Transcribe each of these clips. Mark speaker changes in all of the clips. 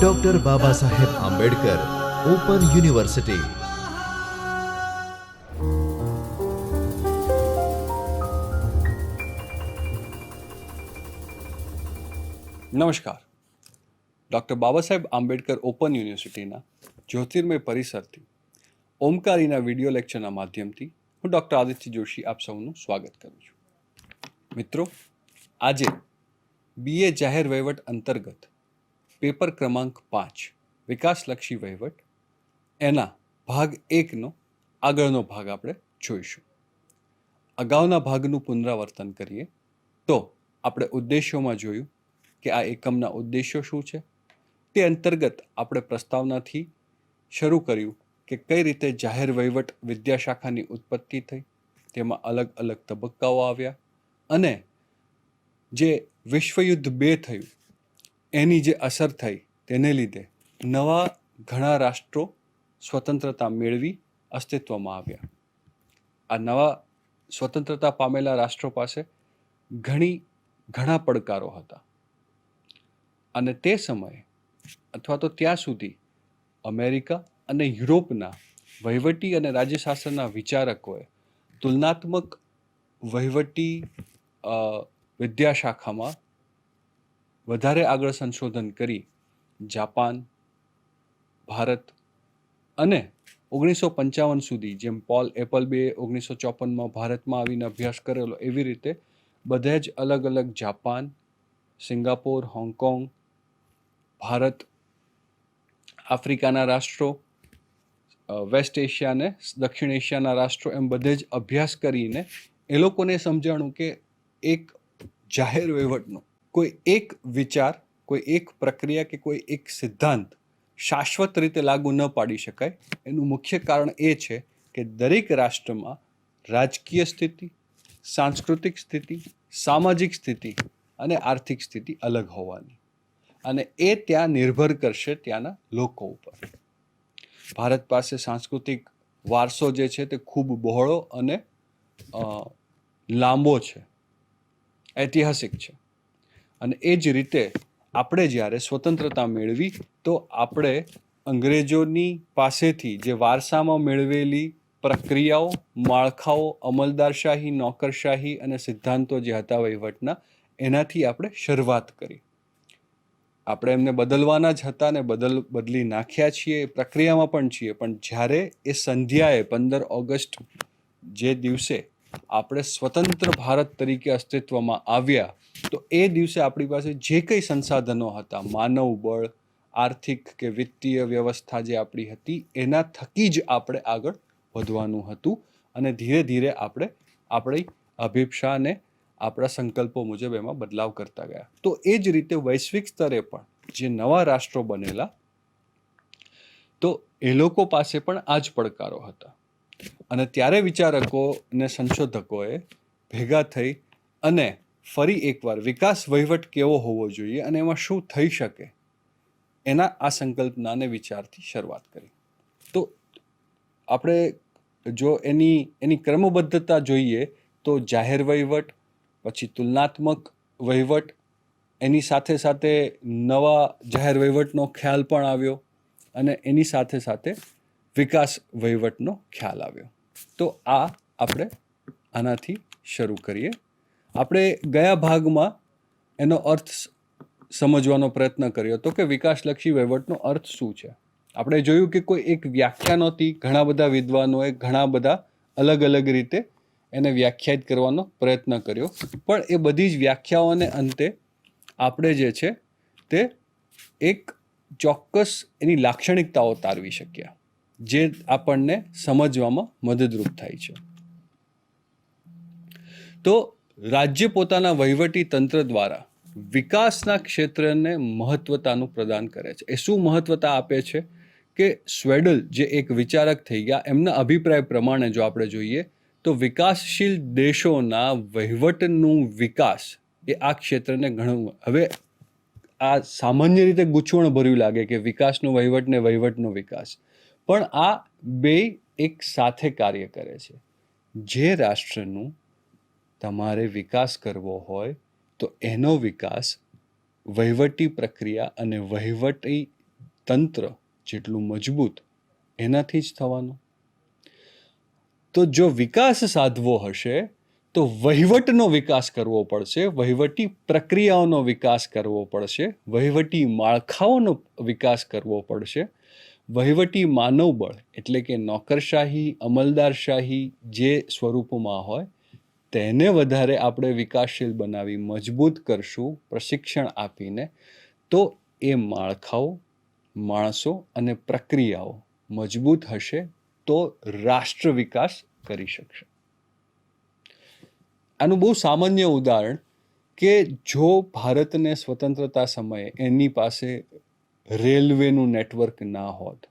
Speaker 1: Doctor Baba Saheb Ambedkar open university
Speaker 2: નમસ્કાર. Doctor Baba Saheb Ambedkar open યુનિવર્સિટીના Jyotirmay પરિસરથી ઓમકારીના video લેક્ચરના માધ્યમથી હું ડૉક્ટર આદિત્ય જોશી આપ સૌનું સ્વાગત કરું છું. મિત્રો, આજે બીએ જાહેર વહીવટ અંતર્ગત. પેપર ક્રમાંક પાંચ. વિકાસલક્ષી વહીવટ. એના ભાગ એકનો, આગળનો ભાગ આપણે જોઈશું. અગાઉના ભાગનું પુનરાવર્તન કરીએ. તો આપણે ઉદ્દેશ્યોમાં જોયું કે આ એકમના ઉદ્દેશો શું છે? તે અંતર્ગત આપણે પ્રસ્તાવનાથી શરૂ કર્યું કે કઈ રીતે જાહેર વહીવટ વિદ્યાશાખાની ઉત્પત્તિ થઈ. તેમાં અલગ અલગ તબક્કાઓ આવ્યા. અને જે વિશ્વયુદ્ધ બે થયું. એની જે અસર થઈ તેને લીધે નવા ઘણા રાષ્ટ્રો સ્વતંત્રતા મેળવી અસ્તિત્વમાં આવ્યા. આ નવા સ્વતંત્રતા પામેલા રાષ્ટ્રો પાસે ઘણી, ઘણા પડકારો હતા. અને તે સમયે અથવા તો ત્યાં સુધી અમેરિકા અને યુરોપના વહીવટી અને રાજ્યશાસ્ત્રના વિચારકોએ તુલનાત્મક વહીવટી વિદ્યાશાખામાં વધારે આગળ સંશોધન કરી જાપાન, ભારત અને ઓગણીસો પંચાવન સુધી જેમ પોલ એપલબે ઓગણીસો ચોપનમાં ભારતમાં આવીને અભ્યાસ કરેલો એવી રીતે બધે જ અલગ અલગ જાપાન, સિંગાપોર, હોંગકોંગ, ભારત, આફ્રિકાના રાષ્ટ્રો વેસ્ટ એશિયા અને દક્ષિણ એશિયાના રાષ્ટ્રો એમ બધે જ અભ્યાસ કરીને એ લોકોને સમજાણું કે એક જાહેર વહીવટનો કોઈ એક વિચાર, કોઈ એક પ્રક્રિયા કે કોઈ એક સિદ્ધાંત શાશ્વત રીતે લાગુ ન પાડી શકાય, એનું મુખ્ય કારણ એ છે કે દરેક રાષ્ટ્રમાં રાજકીય સ્થિતિ, સાંસ્કૃતિક સ્થિતિ, સામાજિક સ્થિતિ અને આર્થિક સ્થિતિ અલગ હોવાની. અને એ ત્યાં નિર્ભર કરશે ત્યાંના લોકો ઉપર. ભારત પાસે સાંસ્કૃતિક વારસો જે છે તે ખૂબ બહોળો અને લાંબો છે. ઐતિહાસિક છે. અને એ જ રીતે આપણે જ્યારે સ્વતંત્રતા મેળવી, તો આપણે અંગ્રેજોની પાસેથી જે વારસામાં મેળવેલી પ્રક્રિયાઓ, માળખાઓ, અમલદારશાહી, નોકરશાહી અને સિદ્ધાંતો જે હતા વહીવટના, એનાથી આપણે શરૂઆત કરી. આપણે એમને બદલવાના જ હતા ને બદલ, બદલી નાખ્યા છીએ પ્રક્રિયામાં પણ છીએ. પણ જ્યારે એ સંધ્યાએ પંદર ઓગસ્ટ જે દિવસે આપણે સ્વતંત્ર ભારત તરીકે અસ્તિત્વમાં આવ્યા તો એ દિવસે આપણી પાસે જે કંઈ સંસાધનો હતા, માનવ બળ, આર્થિક કે વિત્તીય વ્યવસ્થા જે આપણી હતી, એના થકી જ આપણે આગળ વધવાનું હતું અને ધીરે ધીરે આપણે આપણી અભિપ્સાને આપણા સંકલ્પો મુજબ એમાં બદલાવ કરતા ગયા. તો એ જ રીતે વૈશ્વિક સ્તરે પણ જે નવા રાષ્ટ્રો બનેલા, તો એ લોકો પાસે પણ આ જ પડકારો હતા. અને ત્યારે વિચારકો અને સંશોધકોએ ભેગા થઈ અને ફરી એકવાર વિકાસ વહીવટ કેવો હોવો જોઈએ અને એમાં શું થઈ શકે? એના આ સંકલ્પનાને વિચારથી શરૂઆત કરી. તો આપણે જો એની એની ક્રમબદ્ધતા જોઈએ તો જાહેર વહીવટ, પછી તુલનાત્મક વહીવટ, એની સાથે સાથે નવા જાહેર વહીવટનો ખ્યાલ પણ આવ્યો અને એની સાથે સાથે વિકાસ વહીવટનો ખ્યાલ આવ્યો. તો આ આપણે આનાથી શરૂ કરીએ. આપણે ગયા ભાગમાં એનો અર્થ સમજવાનો પ્રયત્ન કર્યો હતો કે વિકાસલક્ષી વહીવટનો અર્થ શું છે. આપણે જોયું કે કોઈ એક વ્યાખ્યા નહોતી, ઘણા બધા વિદ્વાનોએ ઘણા બધા અલગ અલગ રીતે એને વ્યાખ્યાયિત કરવાનો પ્રયત્ન કર્યો. પણ એ બધી જ વ્યાખ્યાઓને અંતે આપણે જે છે તે એક ચોક્કસ એની લાક્ષણિકતાઓ તારવી શક્યા, જે આપણને સમજવામાં મદદરૂપ થાય છે. તો રાજ્ય પોતાના વહીવટી તંત્ર દ્વારા વિકાસના ક્ષેત્રને મહત્વતાનું પ્રદાન કરે છે. એ શું મહત્વતા આપે છે? કે સ્વેડલ જે એક વિચારક થઈ ગયા, એમના અભિપ્રાય પ્રમાણે જો આપણે જોઈએ, તો વિકાસશીલ દેશોના વહીવટનું વિકાસ એ આ ક્ષેત્રને ઘણું હવે આ સામાન્ય રીતે ગૂંચવણ ભર્યું લાગે કે વિકાસનો વહીવટ ને વહીવટનો વિકાસ. પણ આ બે એક સાથે કાર્ય કરે છે. જે રાષ્ટ્રનું તમારે વિકાસ કરવો હોય, તો એનો વિકાસ વહીવટી પ્રક્રિયા અને વહીવટી તંત્ર જેટલું મજબૂત એનાથી જ થવાનો. તો જો વિકાસ સાધવો હશે, તો વહીવટનો વિકાસ કરવો પડશે, વહીવટી પ્રક્રિયાઓનો વિકાસ કરવો પડશે, વહીવટી માળખાઓનો વિકાસ કરવો પડશે. વહીવટી માનવબળ એટલે કે નોકરશાહી, અમલદારશાહી જે સ્વરૂપમાં હોય તેને વધારે આપણે વિકાસશીલ બનાવી, મજબૂત કરશું, પ્રશિક્ષણ આપીને, તો એ માળખાઓ, માણસો અને પ્રક્રિયાઓ મજબૂત હશે તો રાષ્ટ્ર વિકાસ કરી શકશે. આનું બહુ સામાન્ય ઉદાહરણ કે જો ભારતને સ્વતંત્રતા સમયે એની પાસે રેલવેનું નેટવર્ક ના હોત,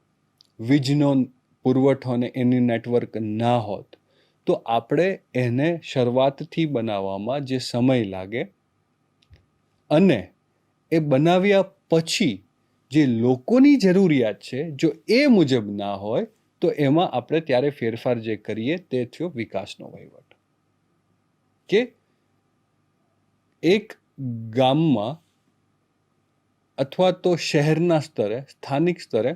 Speaker 2: વીજનો પુરવઠો ને એની નેટવર્ક ના હોત તો આપણે એને શરૂઆતથી બનાવવામાં જે સમય લાગે અને એ બનાવ્યા પછી જે લોકોની જરૂરિયાત છે, જો એ મુજબ ના હોય, તો એમાં આપણે ત્યારે ફેરફાર જે કરીએ તે થયો વિકાસનો વહીવટ. કે એક ગામમાં અથવા તો શહેરના સ્તરે, સ્થાનિક સ્તરે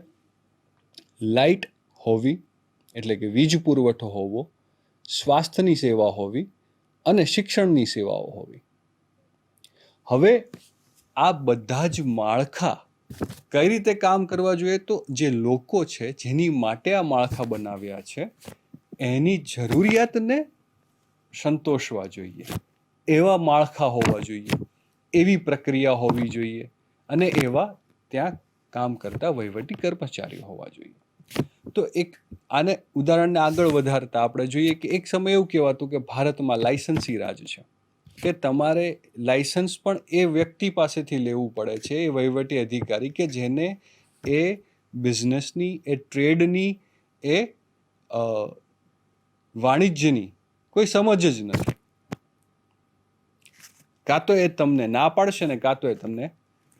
Speaker 2: લાઇટ હોવી, એટલે કે વીજ પુરવઠો હોવો સ્વાસ્થ્યની સેવા હોવી અને શિક્ષણની સેવાઓ હોવી. હવે આ બધા જ માળખા કઈ રીતે કામ કરવા જોઈએ? તો જે લોકો છે, જેની માટે આ માળખા બનાવ્યા છે, એની જરૂરિયાતને સંતોષવા જોઈએ. એવા માળખા હોવા જોઈએ, એવી પ્રક્રિયા હોવી જોઈએ અને એવા ત્યાં કામ કરતા વહીવટી કર્મચારીઓ હોવા જોઈએ. તો એક આને ઉદાહરણને આગળ વધારતા આપણે જોઈએ કે એક સમય એવું કહેવાતું કે ભારતમાં લાયસન્સી રાજ છે. કે તમારે લાયસન્સ પણ એ વ્યક્તિ પાસેથી લેવું પડે છે, એ વહીવટી અધિકારી કે જેને એ બિઝનેસની, એ ટ્રેડની, એ વાણિજ્યની કોઈ સમજ જ નથી. કાં તો એ તમને ના પાડશે ને કાં તો એ તમને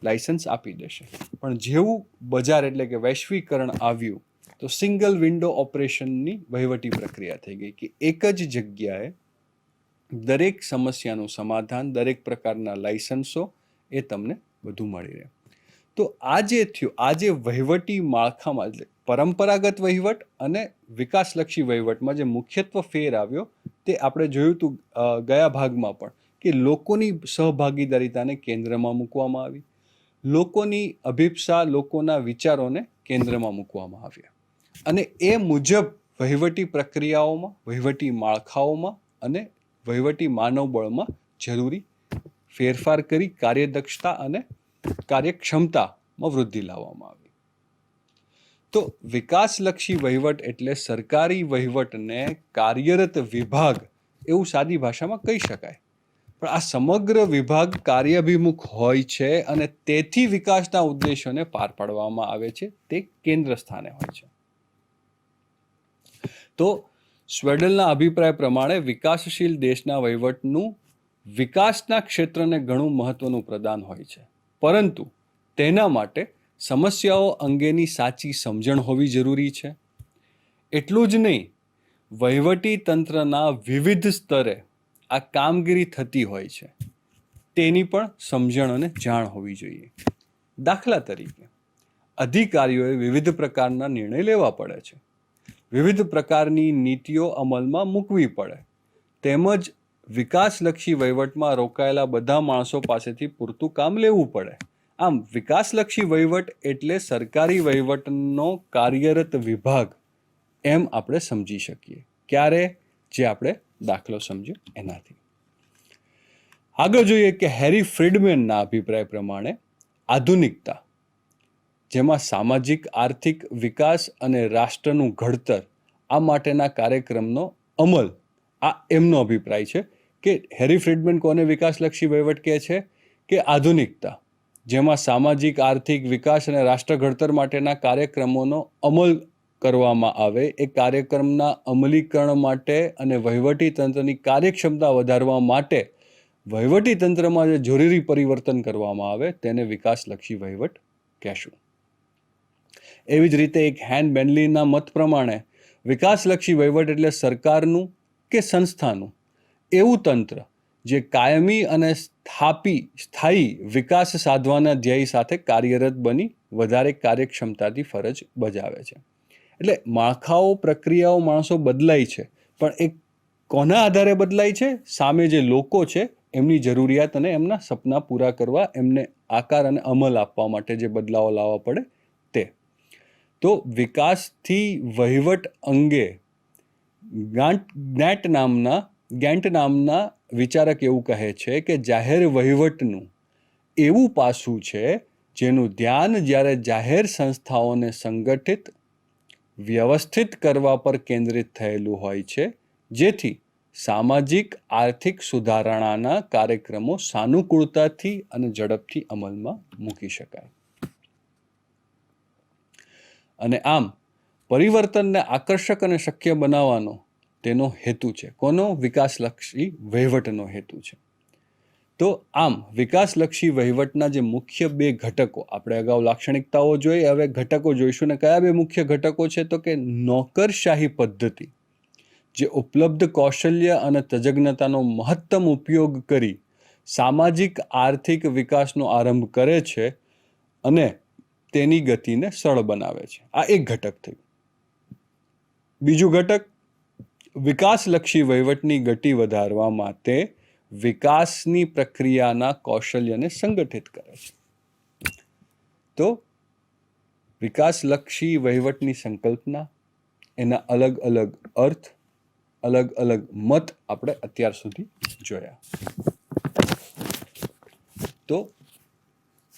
Speaker 2: લાયસન્સ આપી દેશે. પણ જેવું બજાર એટલે કે વૈશ્વિકરણ આવ્યું તો સિંગલ વિન્ડો ઓપરેશનની વહીવટી પ્રક્રિયા થઈ ગઈ કે એક જ જગ્યાએ દરેક સમસ્યાનું સમાધાન, દરેક પ્રકારના લાયસન્સો એ તમને બધું મળી રહે. તો આ જે થયું, આ જે વહીવટી માળખામાં એટલે પરંપરાગત વહીવટ અને વિકાસલક્ષી વહીવટમાં જે મુખ્યત્વ ફેર આવ્યો તે આપણે જોયું હતું ગયા ભાગમાં પણ કે લોકોની સહભાગીદારીતાને કેન્દ્રમાં મૂકવામાં આવી, લોકોની અભિપ્સા, લોકોના વિચારોને કેન્દ્રમાં મૂકવામાં આવ્યા. અને એ મુજબ વહીવટી પ્રક્રિયાઓમાં, વહીવટી માળખાઓમાં અને વહીવટી માનવબળમાં જરૂરી ફેરફાર કરી કાર્યદક્ષતા અને કાર્યક્ષમતામાં વૃદ્ધિ લાવવામાં આવી. તો વિકાસલક્ષી વહીવટ એટલે સરકારી વહીવટને કાર્યરત વિભાગ એવું સાદી ભાષામાં કહી શકાય. પણ આ સમગ્ર વિભાગ કાર્યાભિમુખ હોય છે અને તેથી વિકાસના ઉદ્દેશોને પાર પાડવામાં આવે છે. તે કેન્દ્ર સ્થાને હોય છે. તો સ્વેડલના અભિપ્રાય પ્રમાણે વિકાસશીલ દેશના વહીવટનું વિકાસના ક્ષેત્રને ઘણું મહત્વનું પ્રદાન હોય છે. પરંતુ તેના માટે સમસ્યાઓ અંગેની સાચી સમજણ હોવી જરૂરી છે. એટલું જ નહીં, વહીવટી તંત્રના વિવિધ સ્તરે આ કામગીરી થતી હોય છે. તેની પણ સમજણ અને જાણ હોવી જોઈએ. દાખલા તરીકે, અધિકારીઓએ વિવિધ પ્રકારના નિર્ણય લેવા પડે છે. વિવિધ પ્રકારની નીતિઓ અમલમાં મૂકવી પડે. તેમજ વિકાસલક્ષી વહીવટમાં રોકાયેલા બધા માણસો પાસેથી પૂરતું કામ લેવું પડે. આમ, વિકાસલક્ષી વહીવટ એટલે સરકારી વહીવટનો કાર્યરત વિભાગ એમ આપણે સમજી શકીએ. ક્યારે? જે આપણે દાખલો સમજ્યો એનાથી. આગળ જોઈએ કે હેરી ફ્રીડમેનના અભિપ્રાય પ્રમાણે આધુનિકતા જેમાં સામાજિક, આર્થિક વિકાસ અને રાષ્ટ્રનું ઘડતર આ માટેના કાર્યક્રમનો અમલ. આ એમનો અભિપ્રાય છે કે હેરી ફ્રીડમેન કોને વિકાસલક્ષી વહીવટ કહે છે? કે આધુનિકતા, જેમાં સામાજિક, આર્થિક વિકાસ અને રાષ્ટ્ર ઘડતર માટેના કાર્યક્રમોનો અમલ કરવામાં આવે એ કાર્યક્રમના અમલીકરણ માટે અને વહીવટી તંત્રની કાર્યક્ષમતા વધારવા માટે વહીવટી તંત્રમાં જે જરૂરી પરિવર્તન કરવામાં આવે તેને વિકાસલક્ષી વહીવટ કહેશું. એવી જ રીતે એક હેન બેનલીના મત પ્રમાણે વિકાસલક્ષી વહીવટ એટલે સરકારનું કે સંસ્થાનું? એવું તંત્ર જે કાયમી અને સ્થાપી, સ્થાયી વિકાસ સાધવાના ધ્યેય સાથે કાર્યરત બની, વધારે કાર્યક્ષમતાથી ફરજ બજાવે છે. એટલે માળખાઓ, પ્રક્રિયાઓ માણસો બદલાય છે, પણ એ કોના આધારે બદલાય છે? સામે જે લોકો છે, એમની જરૂરિયાત અને એમના સપના પૂરા કરવા, એમને આકાર અને અમલ આપવા માટે જે બદલાવો લાવવા પડે તે વિકાસથી વહીવટ અંગે ગાંટ જ્ઞાટ નામના ગેન્ટ નામના વિચારક એવું કહે છે કે જાહેર વહીવટનું એવું પાસું છે જેનું ધ્યાન જ્યારે જાહેર સંસ્થાઓને સંગઠિત, વ્યવસ્થિત કરવા પર કેન્દ્રિત થયેલું હોય છે, જેથી સામાજિક, આર્થિક સુધારણાના કાર્યક્રમો સાનુકૂળતાથી અને ઝડપથી અમલમાં મૂકી શકાય. અને આમ પરિવર્તનને આકર્ષક અને શક્ય બનાવવાનો તેનો હેતુ છે. કોનો? વિકાસલક્ષી વહીવટનો હેતુ છે. તો આમ, વિકાસલક્ષી વહીવટના જે મુખ્ય બે ઘટકો, આપણે અગાઉ લાક્ષણિકતાઓ જોઈ, હવે ઘટકો જોઈશું ને કયા બે મુખ્ય ઘટકો છે? તો કે નોકરશાહી પદ્ધતિ, જે ઉપલબ્ધ કૌશલ્ય અને તજજ્ઞતાનો મહત્તમ ઉપયોગ કરી સામાજિક આર્થિક વિકાસનો આરંભ કરે છે અને તેની ગતિને સરળ બનાવે છે. આ એક ઘટક થયું. બીજું ઘટક, વિકાસલક્ષી વહીવટની ગતિ વધારવા માટે વિકાસની પ્રક્રિયાના કૌશલ્યને સંગઠિત કરે છે. તો વિકાસલક્ષી વહીવટની સંકલ્પના, એના અલગ અલગ અર્થ, અલગ અલગ મત આપણે અત્યાર સુધી જોયા. તો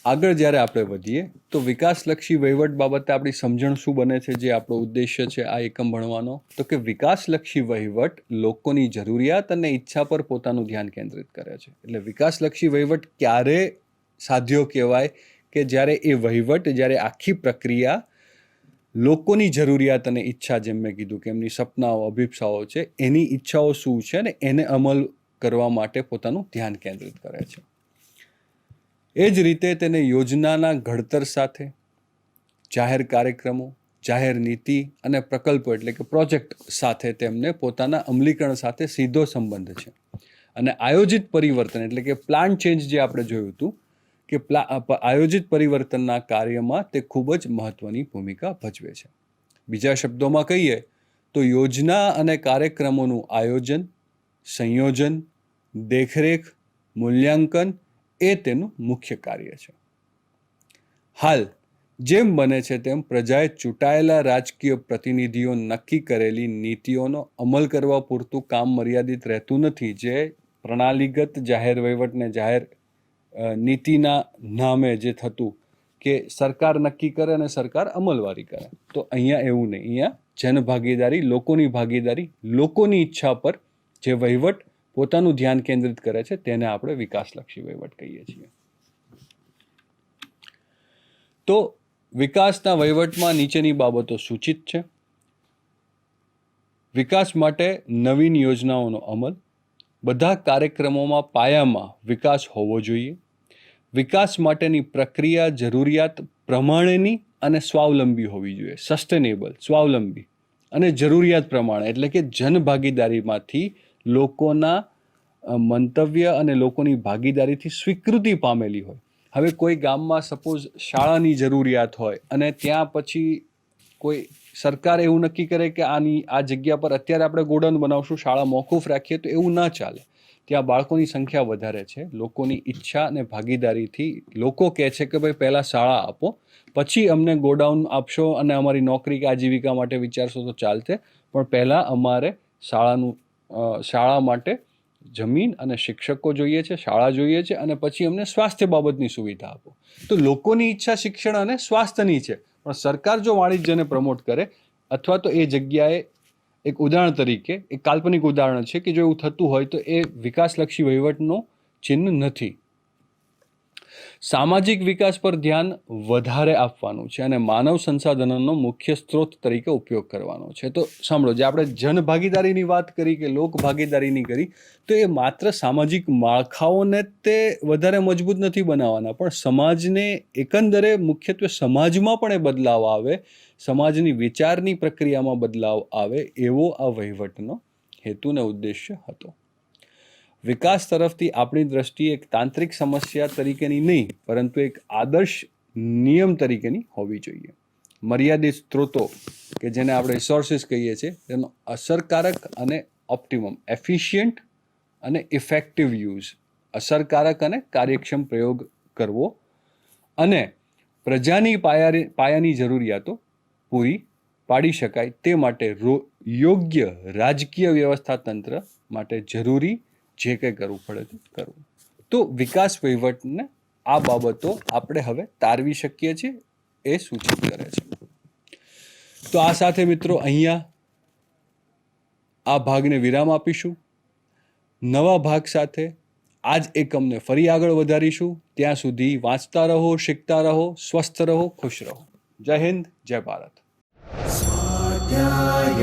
Speaker 2: આગળ જ્યારે આપણે વધીએ, તો વિકાસલક્ષી વહીવટ બાબતે આપણી સમજણ શું બને છે, જે આપણો ઉદ્દેશ્ય છે આ એકમ ભણવાનો? તો કે વિકાસલક્ષી વહીવટ લોકોની જરૂરિયાત અને ઈચ્છા પર પોતાનું ધ્યાન કેન્દ્રિત કરે છે. એટલે વિકાસલક્ષી વહીવટ ક્યારે સાધ્યો કહેવાય કે જ્યારે એ વહીવટ, જ્યારે આખી પ્રક્રિયા લોકોની જરૂરિયાત અને ઈચ્છા, જેમ મેં કીધું કે એમની સપનાઓ, અભિપ્સાઓ છે, એની ઈચ્છાઓ શું છે ને એને અમલ કરવા માટે પોતાનું ધ્યાન કેન્દ્રિત કરે છે. એ જ રીતે તેને યોજનાના ઘડતર સાથે, જાહેર કાર્યક્રમો, જાહેર નીતિ અને પ્રકલ્પો એટલે કે પ્રોજેક્ટ સાથે તેમને પોતાના અમલીકરણ સાથે સીધો સંબંધ છે. અને આયોજિત પરિવર્તન એટલે કે પ્લાન ચેન્જ જે આપણે જોયું હતું કે પ્લા આયોજિત પરિવર્તનના કાર્યમાં તે ખૂબ જ મહત્વની ભૂમિકા ભજવે છે. બીજા શબ્દોમાં કહીએ તો યોજના અને કાર્યક્રમોનું આયોજન, સંયોજન, દેખરેખ, મૂલ્યાંકન એ તેનું મુખ્ય કાર્ય છે. હાલ, જેમ બને છે તેમ પ્રજાએ ચૂંટાયેલા રાજકીય પ્રતિનિધિઓ નક્કી કરેલી નીતિઓનો અમલ કરવા પૂરતું કામ મર્યાદિત રહેતું નથી, જે પ્રણાલીગત જાહેર વહીવટને જાહેર નીતિના નામે જે થતું કે સરકાર નક્કી કરે અને સરકાર અમલવારી કરે. તો અહીંયા એવું નહીં. અહીંયા જનભાગીદારી, લોકોની ભાગીદારી, લોકોની ઈચ્છા પર જે વહીવટ પોતાનું ધ્યાન કેન્દ્રિત કરે છે, તેને આપણે વિકાસલક્ષી વહીવટ કહીએ છીએ. તો વિકાસના વહીવટમાં નીચેની બાબતો સૂચિત છે. વિકાસ માટે નવીન યોજનાઓનો અમલ. બધા કાર્યક્રમોમાં પાયામાં વિકાસ હોવો જોઈએ. વિકાસ માટેની પ્રક્રિયા જરૂરિયાત પ્રમાણેની અને સ્વાવલંબી હોવી જોઈએ. સસ્ટેનેબલ સ્વાવલંબી અને જરૂરિયાત પ્રમાણે, એટલે કે જનભાગીદારીમાંથી લોકોના મંતવ્ય અને લોકોની ભાગીદારીથી સ્વીકૃતિ પામેલી હોય. હવે કોઈ ગામમાં સપોઝ શાળાની જરૂરિયાત હોય અને ત્યાં પછી કોઈ સરકાર એવું નક્કી કરે કે આની, આ જગ્યા પર અત્યારે આપણે ગોડાઉન બનાવશું, શાળા મોકૂફ રાખીએ, તો એવું ના ચાલે. ત્યાં બાળકોની સંખ્યા વધારે છે, લોકોની ઈચ્છા અને ભાગીદારીથી લોકો કહે છે કે ભાઈ પહેલાં શાળા આપો, પછી અમને ગોડાઉન આપશો અને અમારી નોકરી કે આજીવિકા માટે વિચારશો તો ચાલશે, પણ પહેલાં અમારે શાળાનું શાળા માટે જમીન અને શિક્ષકો જોઈએ છે, શાળા જોઈએ છે અને પછી અમને સ્વાસ્થ્ય બાબતની સુવિધા આપો. તો લોકોની ઈચ્છા શિક્ષણ અને સ્વાસ્થ્યની છે. પણ સરકાર જો વાણિજ્યને પ્રમોટ કરે, અથવા તો એ જગ્યાએ એક ઉદાહરણ તરીકે, એક કાલ્પનિક ઉદાહરણ છે કે જો એવું થતું હોય તો એ વિકાસલક્ષી વહીવટનો ચિહ્ન નથી. સામાજિક વિકાસ પર ધ્યાન વધારે આપવાનું છે અને માનવ સંસાધનોનો મુખ્ય સ્ત્રોત તરીકે ઉપયોગ કરવાનો છે. તો સાંભળો, જે આપણે જન ભાગીદારીની વાત કરી કે લોક ભાગીદારીની કરી, તો એ માત્ર સામાજિક માળખાઓને તે વધારે મજબૂત નથી બનાવવાના, પણ સમાજને એકંદરે મુખ્યત્વે સમાજમાં પણ એ બદલાવ આવે, સમાજની વિચારની પ્રક્રિયામાં બદલાવ આવે એવો આ વહીવટનો હેતુ ને ઉદ્દેશ્ય હતો. વિકાસ તરફથી આપણી દ્રષ્ટિએ એક તાંત્રિક સમસ્યા તરીકેની નહીં, પરંતુ એક આદર્શ નિયમ તરીકેની હોવી જોઈએ. મર્યાદિત સ્ત્રોતો, કે જેને આપણે રિસોર્સિસ કહીએ છીએ, તેનો અસરકારક અને ઓપ્ટિમમ એફિશિયન્ટ અને ઇફેક્ટિવ યુઝ અસરકારક અને કાર્યક્ષમ પ્રયોગ કરવો અને પ્રજાની પાયા પાયાની જરૂરિયાતો પૂરી પાડી શકાય તે માટે યોગ્ય રાજકીય વ્યવસ્થા તંત્ર માટે જરૂરી જે કંઈ કરવું પડે તે કરવું. તો વિકાસ વહીવટને આ બાબતો આપણે હવે તારવી શકીએ છીએ, એ સૂચિત કરે છે. તો આ સાથે મિત્રો અહીંયા આ ભાગને વિરામ આપીશું. નવા ભાગ સાથે આજ જ એકમને ફરી આગળ વધારીશું. ત્યાં સુધી વાંચતા રહો, શીખતા રહો, સ્વસ્થ રહો, ખુશ રહો. જય હિન્દ, જય ભારત.
Speaker 3: સ્વાધ્યાય